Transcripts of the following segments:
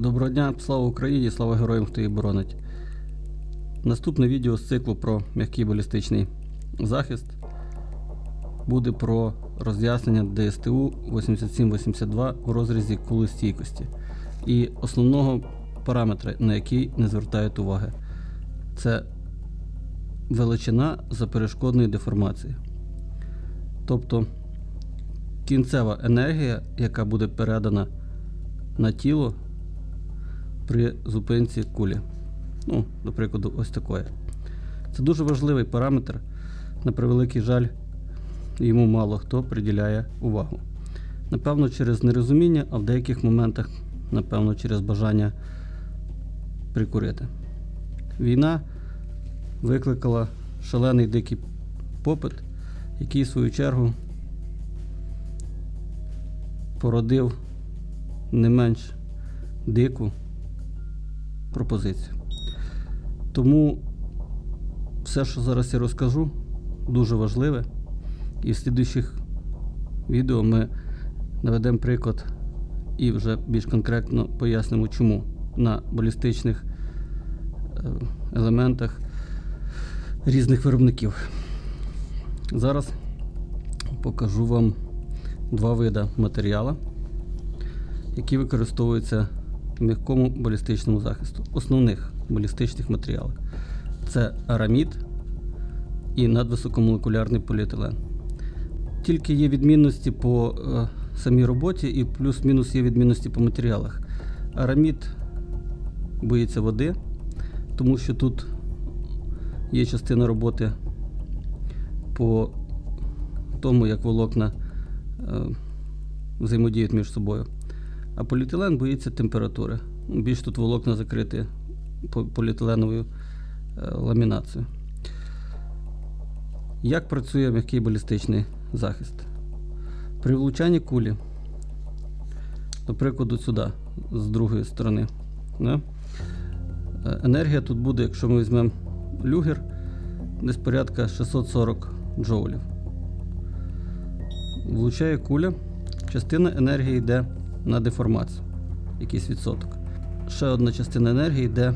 Доброго дня, слава Україні, слава героям, хто її боронить. Наступне відео з циклу про м'який балістичний захист буде про роз'яснення ДСТУ 8782 в розрізі кули стійкості і основного параметра, на який не звертають уваги. Це величина заперешкодної деформації. Тобто кінцева енергія, яка буде передана на тіло при зупинці кулі. Ну, до прикладу, ось такої. Це дуже важливий параметр. На превеликий жаль, йому мало хто приділяє увагу. Напевно, через нерозуміння, а в деяких моментах, напевно, через бажання прикурити. Війна викликала шалений дикий попит, який, в свою чергу, породив не менш дику пропозицію. Тому все, що зараз я розкажу, дуже важливе. І в слідуючих відео ми наведемо приклад і вже більш конкретно пояснимо, чому на балістичних е, елементах різних виробників. Зараз покажу вам два види матеріалу, які використовуються м'якому балістичному захисту. Основних балістичних матеріалів. Це арамід і надвисокомолекулярний поліетилен. Тільки є відмінності по е, самій роботі і плюс-мінус є відмінності по матеріалах. Арамід боїться води, тому що тут є частина роботи по тому, як волокна е, взаємодіють між собою. А поліетилен боїться температури. Більш тут волокна закриті поліетиленовою е, ламінацією. Як працює м'який балістичний захист? При влучанні кулі, до прикладу, сюди, з другої сторони, да? е, енергія тут буде, якщо ми візьмемо люгер, десь порядка 640 джоулів. Влучає куля, частина енергії йде на деформацію, якийсь відсоток. Ще одна частина енергії йде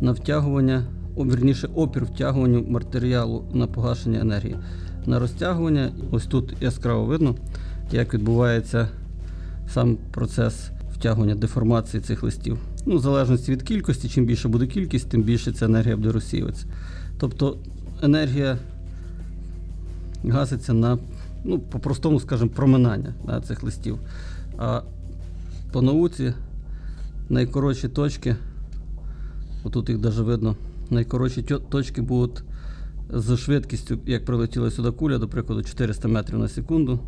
на втягування, о, вірніше, опір втягуванню матеріалу на погашення енергії. На розтягування, ось тут яскраво видно, як відбувається сам процес втягування деформації цих листів. Ну, в залежності від кількості, чим більше буде кількість, тим більше ця енергія буде розсіюватися. Тобто енергія гаситься на, ну, по-простому, скажімо, проминання да, цих листів. А по науці найкоротші точки, отут їх навіть видно, найкоротші точки будуть з швидкістю, як прилетіла сюди куля, до прикладу, 400 метрів на секунду.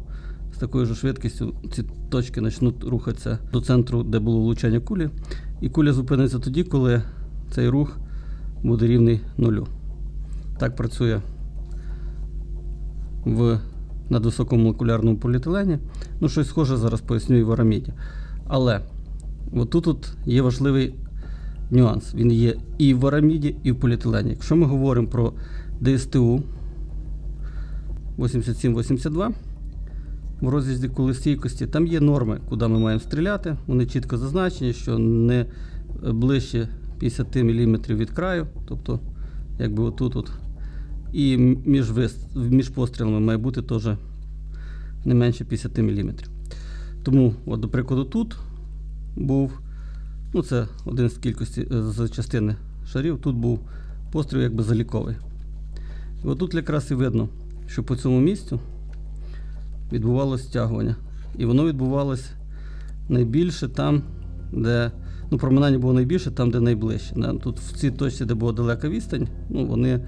З такою ж швидкістю ці точки почнуть рухатися до центру, де було влучання кулі. І куля зупиниться тоді, коли цей рух буде рівний нулю. Так працює в надвисокомолекулярному поліетилені. Ну, щось схоже зараз поясню і в араміді. Але отут от є важливий нюанс. Він є і в араміді, і в поліетилені. Якщо ми говоримо про ДСТУ 8782 в розрізі колестійкості, там є норми, куди ми маємо стріляти. Вони чітко зазначені, що не ближче 50 мм від краю, тобто якби отут. от і між, між пострілами має бути теж не менше 50 мм. Тому, от, до прикладу, тут був, ну це один з кількості е, з частини шарів, тут був постріл якби заліковий. І отут якраз і видно, що по цьому місцю відбувалося стягування. І воно відбувалося найбільше там, де. Ну, проминання було найбільше там, де найближче. Тут в цій точці, де була далека відстань, ну, вони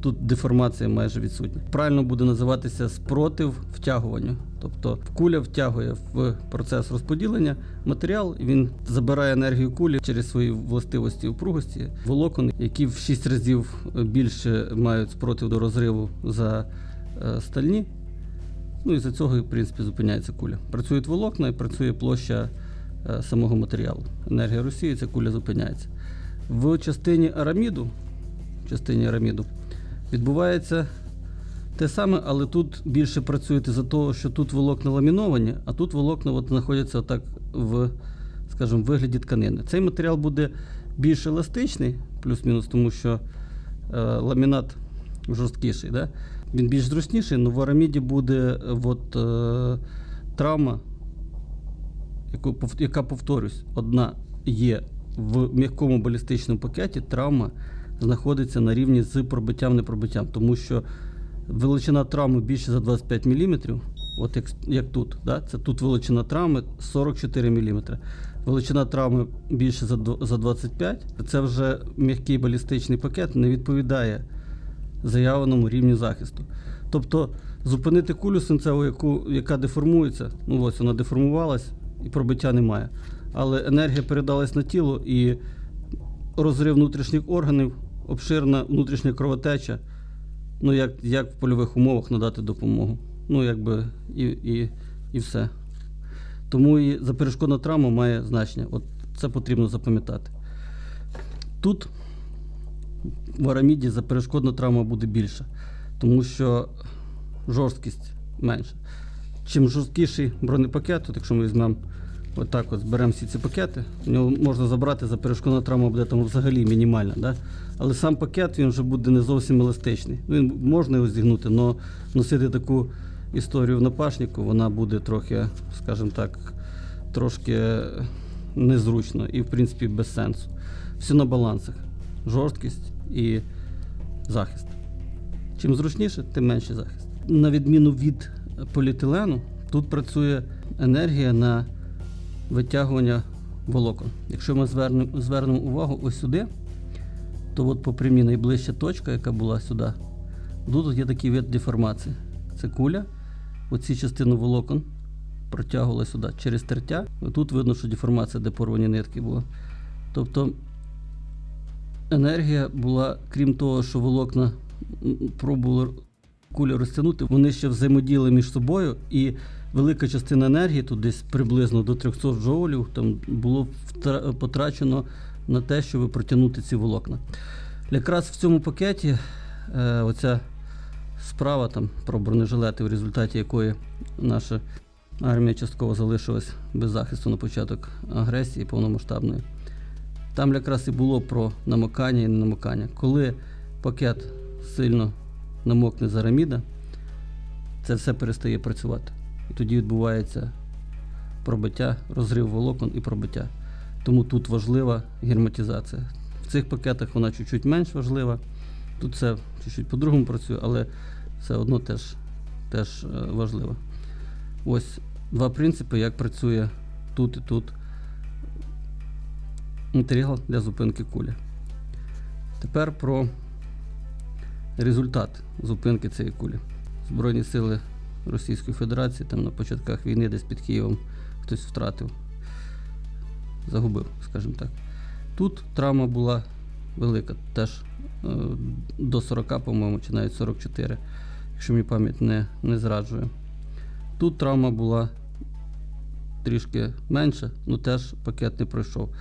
Тут деформація майже відсутня. Правильно буде називатися спротив втягуванню. Тобто куля втягує в процес розподілення матеріал, він забирає енергію кулі через свої властивості упругості, волокон, які в 6 разів більше мають спротив до розриву за е, стальні. Ну і за цього, в принципі, зупиняється куля. Працюють волокна і працює площа е, самого матеріалу. Енергія розсіюється, куля зупиняється. В частині араміду частині араміду. Відбувається те саме, але тут більше працюєте за того, що тут волокна ламіновані, а тут волокна от знаходяться отак в скажімо, вигляді тканини. Цей матеріал буде більш еластичний, плюс-мінус, тому що е, ламінат жорсткіший. Да? Він більш зручніший, але в араміді буде от, е, травма, яку, яка, повторюсь, одна є в м'якому балістичному пакеті, травма знаходиться на рівні з пробиттям непробиттям, тому що величина травми більше за 25 мм, от як, як тут. Да? Це тут величина травми 44 мм. Величина травми більше за, за 25 це вже м'який балістичний пакет не відповідає заявленому рівню захисту. Тобто зупинити кулю свинцеву, яку, яка деформується, ну ось вона деформувалась і пробиття немає. Але енергія передалась на тіло і розрив внутрішніх органів, обширна внутрішня кровотеча. Ну, як, як в польових умовах надати допомогу. Ну, якби і, і, і все. Тому і заперешкодна травма має значення. От це потрібно запам'ятати. Тут в араміді заперешкодна травма буде більша, тому що жорсткість менша. Чим жорсткіший бронепакет, от якщо ми візьмемо отак, от зберемо всі ці пакети, в нього можна забрати заперешкодна травма буде там взагалі мінімальна. Да? Але сам пакет він вже буде не зовсім еластичний. Він можна його зігнути, але носити таку історію в напашнику, вона буде трохи, скажімо так, трошки незручно і, в принципі, без сенсу. Все на балансах. Жорсткість і захист. Чим зручніше, тим менший захист. На відміну від поліетилену, тут працює енергія на витягування волокон. Якщо ми звернемо, звернемо увагу ось сюди, то от по прямій найближча точка, яка була сюди, тут є такий вид деформації. Це куля, оці частину волокон протягувала сюди через тертя. Тут видно, що деформація, де порвані нитки була. Тобто енергія була, крім того, що волокна пробували кулі розтягнути, вони ще взаємодіяли між собою, і велика частина енергії, тут десь приблизно до 300 джоулів, там було потрачено на те, щоб протягнути ці волокна. Якраз в цьому пакеті е, оця справа там про бронежилети, в результаті якої наша армія частково залишилась без захисту на початок агресії повномасштабної. Там якраз і було про намокання і не намокання. Коли пакет сильно намокне з араміда, це все перестає працювати. І тоді відбувається пробиття, розрив волокон і пробиття. Тому тут важлива герметизація. В цих пакетах вона чуть-чуть менш важлива. Тут все чуть-чуть по-другому працює, але все одно теж, теж е, важливо. Ось два принципи, як працює тут і тут матеріал для зупинки кулі. Тепер про результат зупинки цієї кулі. Збройні сили Російської Федерації там на початках війни десь під Києвом хтось втратив, загубив, скажімо так. Тут травма була велика, теж е, до 40, по-моєму, чи навіть 44, якщо мені пам'ять не, не зраджує. Тут травма була трішки менша, але теж пакет не пройшов.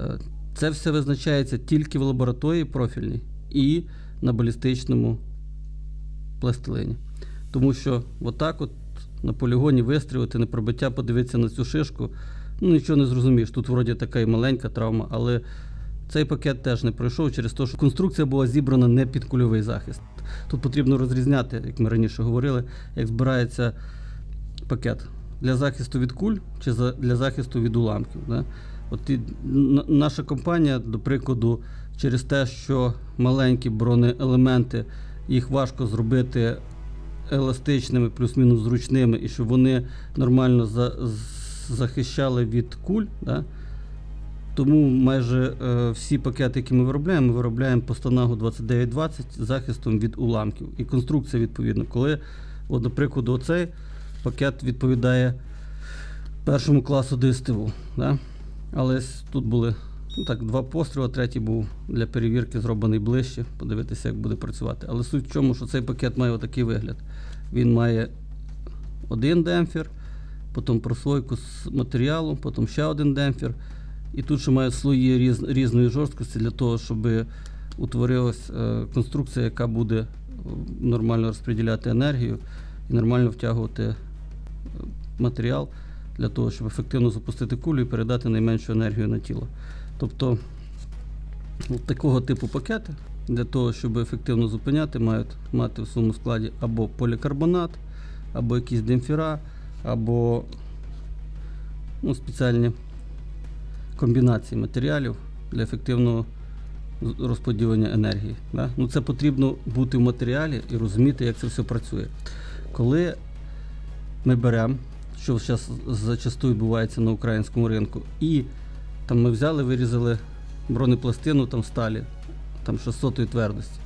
Е, Це все визначається тільки в лабораторії профільній і на балістичному пластилині. Тому що отак от на полігоні вистрілити, на пробиття, подивитися на цю шишку, ну нічого не зрозумієш. Тут вроді така і маленька травма, але цей пакет теж не пройшов через те, що конструкція була зібрана не під кульовий захист. Тут потрібно розрізняти, як ми раніше говорили, як збирається пакет для захисту від куль чи для захисту від уламків. Да? От і наша компанія, до прикладу, через те, що маленькі бронеелементи, їх важко зробити еластичними, плюс-мінус зручними, і щоб вони нормально за, захищали від куль. Да? Тому майже е, всі пакети, які ми виробляємо, ми виробляємо по станагу 2920 з захистом від уламків. І конструкція відповідно. Коли, от, до прикладу, оцей пакет відповідає першому класу ДСТУ. Да? Але тут були ну, так, два постріли, третій був для перевірки зроблений ближче, подивитися, як буде працювати. Але суть в чому, що цей пакет має отакий вигляд. Він має один демпфер, потім прослойку з матеріалу, потім ще один демпфер. І тут ще має слої різ, різної жорсткості для того, щоб утворилась е, конструкція, яка буде е, нормально розподіляти енергію і нормально втягувати е, матеріал для того, щоб ефективно запустити кулю і передати найменшу енергію на тіло. Тобто такого типу пакети для того, щоб ефективно зупиняти, мають мати в своєму складі або полікарбонат, або якісь демпфера, або ну, спеціальні комбінації матеріалів для ефективного розподілення енергії. Да? Ну, це потрібно бути в матеріалі і розуміти, як це все працює. Коли ми беремо, що зараз зачастую відбувається на українському ринку, і там ми взяли, вирізали бронепластину там сталі, там 600-ї твердості.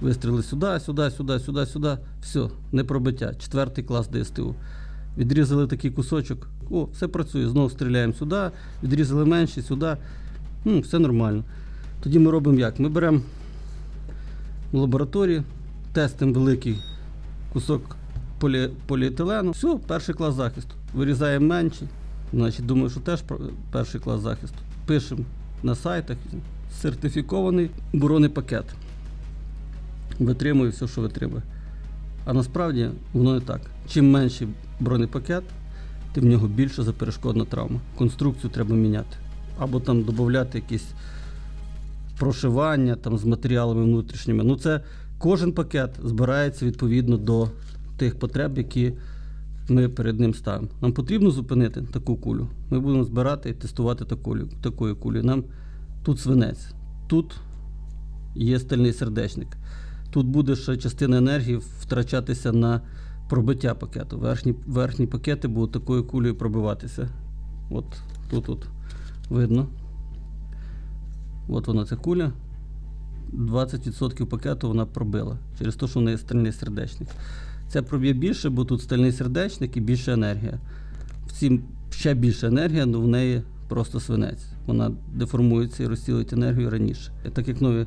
Вистріли сюди, сюди, сюди, сюди, сюди. Все, не пробиття. Четвертий клас ДСТУ. Відрізали такий кусочок. О, все працює. Знову стріляємо сюди, відрізали менше, сюди. Ну, все нормально. Тоді ми робимо як? Ми беремо в лабораторії, тестимо великий кусок полі, поліетилену. Все, перший клас захисту. Вирізаємо менший. Значить, думаю, що теж перший клас захисту. Пишемо на сайтах сертифікований бронепакет. Витримує все, що витримує. А насправді воно не так. Чим менший бронепакет, тим в нього більше заперешкодна травма. Конструкцію треба міняти. Або там додати якісь прошивання там, з матеріалами внутрішніми. Ну, це кожен пакет збирається відповідно до тих потреб, які ми перед ним ставимо. Нам потрібно зупинити таку кулю. Ми будемо збирати і тестувати таку, такою кулею. Нам тут свинець, тут є стальний сердечник. Тут буде ще частина енергії втрачатися на пробиття пакету. Верхні, верхні пакети будуть такою кулею пробиватися. От тут от видно. От вона ця куля. 20% пакету вона пробила через те, що в неї стальний сердечник. Ця проб'є більше, бо тут стальний сердечник і більше енергія. В цім ще більше енергія, але в неї просто свинець. Вона деформується і розцілить енергію раніше. Так як нові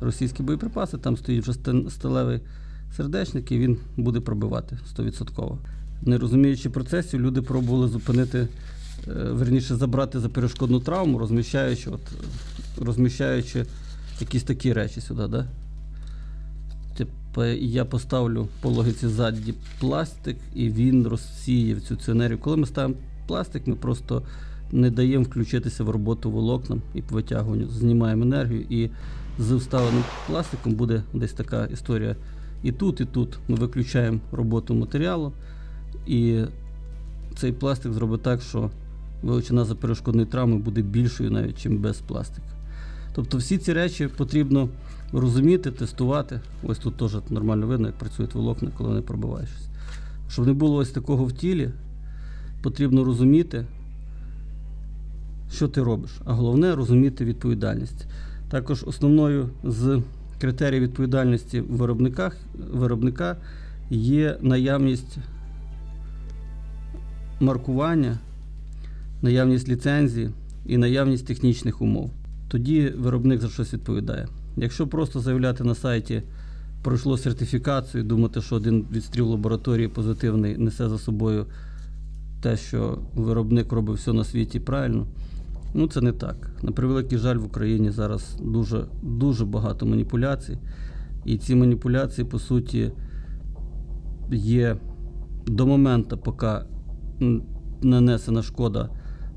російські боєприпаси, там стоїть вже сталевий сердечник, і він буде пробивати 100%. Не розуміючи процесів, люди пробували зупинити, е, верніше забрати за перешкодну травму, розміщаючи, от, розміщаючи якісь такі речі сюди. Да? Я поставлю по логіці ззаді пластик, і він розсіє всю цю енергію. Коли ми ставимо пластик, ми просто не даємо включитися в роботу волокнам і по витягуванню. Знімаємо енергію, і з вставленим пластиком буде десь така історія. І тут, і тут ми виключаємо роботу матеріалу, і цей пластик зробить так, що величина заперешкодної травми буде більшою навіть, чим без пластика. Тобто всі ці речі потрібно розуміти, тестувати. Ось тут теж нормально видно, як працюють волокна, коли вони пробивають щось. Щоб не було ось такого в тілі, потрібно розуміти, що ти робиш. А головне розуміти відповідальність. Також основною з критерій відповідальності в виробниках, виробника є наявність маркування, наявність ліцензії і наявність технічних умов. Тоді виробник за щось відповідає. Якщо просто заявляти на сайті пройшло сертифікацію, думати, що один відстріл лабораторії позитивний несе за собою те, що виробник робить все на світі правильно, ну це не так. На превеликий жаль, в Україні зараз дуже, дуже багато маніпуляцій. І ці маніпуляції, по суті, є до моменту, поки нанесена шкода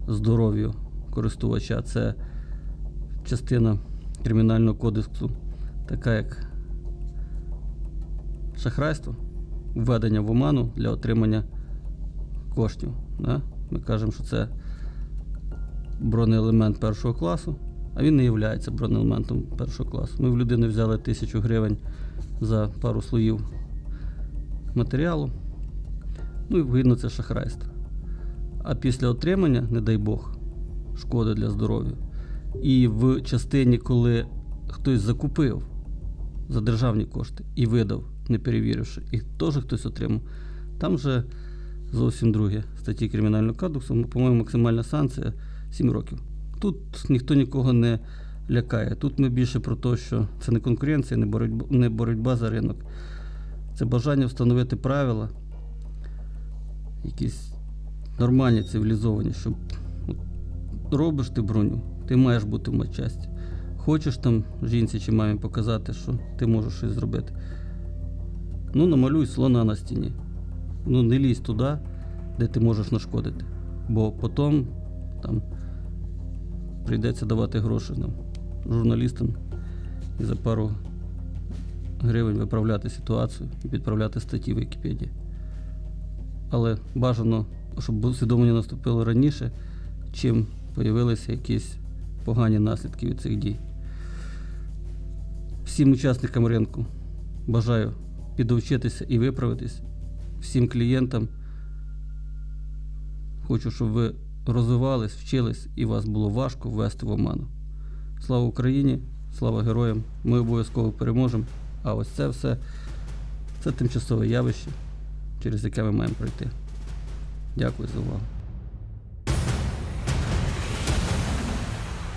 здоров'ю користувача. Це частина Кримінального кодексу, така як шахрайство, введення в оману для отримання коштів. Да? Ми кажемо, що це бронеелемент першого класу, а він не є бронеелементом першого класу. Ми в людини взяли тисячу гривень за пару слоїв матеріалу. Ну і відповідно це шахрайство. А після отримання, не дай Бог, шкоди для здоров'я. І в частині, коли хтось закупив за державні кошти і видав, не перевіривши, і теж хтось отримав, там вже зовсім другі статті Кримінального кодексу, по-моєму, максимальна санкція 7 років. Тут ніхто нікого не лякає. Тут ми більше про те, що це не конкуренція, не боротьба, не боротьба за ринок. Це бажання встановити правила, якісь нормальні, цивілізовані, щоб от, робиш ти броню, ти маєш бути в матчасті. Хочеш там жінці чи мамі показати, що ти можеш щось зробити. Ну, намалюй слона на стіні. Ну, не лізь туди, де ти можеш нашкодити. бо потім там прийдеться давати гроші нам, журналістам і за пару гривень виправляти ситуацію і підправляти статті в Вікіпедії. Але бажано, щоб усвідомлення наступило раніше, чим появилися якісь погані наслідки від цих дій. Всім учасникам ринку бажаю підвчитися і виправитись. Всім клієнтам хочу, щоб ви розвивались, вчились і вас було важко ввести в оману. Слава Україні, слава героям! Ми обов'язково переможемо. А ось це все це тимчасове явище, через яке ми маємо пройти. Дякую за увагу.